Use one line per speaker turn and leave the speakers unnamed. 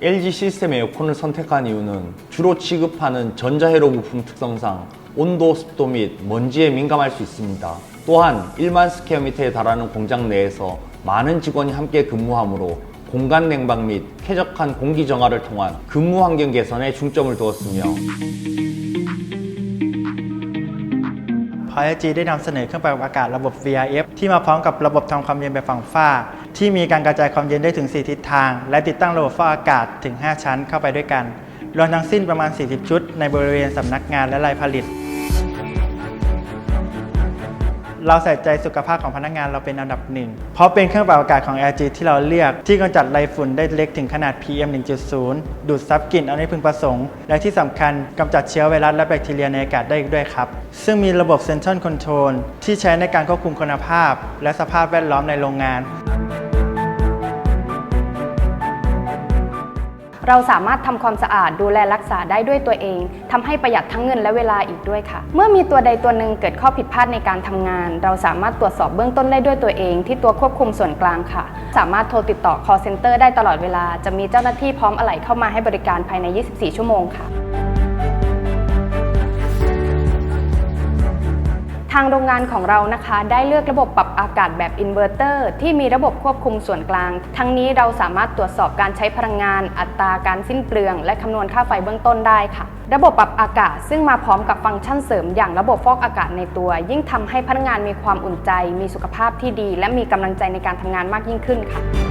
LG 시스템 에어컨을 선택한 이유는 주로 취급하는 전자회로 부품 특성상 온도, 습도 및 먼지에 민감할 수 있습니다. 또한 1만 스퀘어미터에 달하는 공장 내에서 많은 직원이 함께 근무하므로 공간 냉방 및 쾌적한 공기 정화를 통한 근무 환경 개선에 중점을 두었으며
พอ LG ได้นำเสนอเครื่องปรับอากาศระบบ VRF ที่มาพร้อมกับระบบทำความเย็นแบบฝั่งฝ้า ที่มีการกระจายความเย็นได้ถึง 4 ทิศทาง และติดตั้งระบบฟอกอากาศถึง 5 ชั้นเข้าไปด้วยกัน รวมทั้งสิ้นประมาณ 40 ชุด ในบริเวณสำนักงานและลายผลิต เราใส่ใจสุขภาพของพนักงานเราเป็นอันดับหนึ่ง เพราะเป็นเครื่องปรับอากาศของ LG ที่เราเลือกที่กำจัดไรฝุ่นได้เล็กถึงขนาด PM 1.0 ดูดซับกลิ่นเอาไม่พึงประสงค์ และที่สำคัญกำจัดเชื้อไวรัสและแบคทีเรียในอากาศได้อีกด้วยครับ ซึ่งมีระบบ Central Control ที่ใช้ในการควบคุมคุณภาพ และสภาพแวดล้อมในโรงงาน
เราสามารถทำความสะอาดดูแลรักษาได้ด้วยตัวเองทำให้ประหยัดทั้งเงินและเวลาอีกด้วยค่ะ เมื่อมีตัวใดตัวหนึ่งเกิดข้อผิดพลาดในการทำงาน เราสามารถตรวจสอบเบื้องต้นได้ด้วยตัวเอง ที่ตัวควบคุมส่วนกลางค่ะ สามารถโทรติดต่อ call center ได้ตลอดเวลา จะมีเจ้าหน้าที่พร้อมอะไหล่เข้ามาให้บริการภายใน 24 ชั่วโมงค่ะางโรงงานของเรานะคะ ได้เลือกระบบปรับอากาศแบบอินเวอร์เตอร์ที่มีระบบควบคุมส่วนกลาง ทั้งนี้เราสามารถตรวจสอบการใช้พลังงาน อัตราการสิ้นเปลือง และคำนวณค่าไฟเบื้องต้นได้ค่ะ ระบบปรับอากาศซึ่งมาพร้อมกับฟังก์ชันเสริมอย่างระบบฟอกอากาศในตัว ยิ่งทำให้พนักงานมีความอุ่นใจ มีสุขภาพที่ดี และมีกำลังใจในการทำงานมากยิ่งขึ้นค่ะ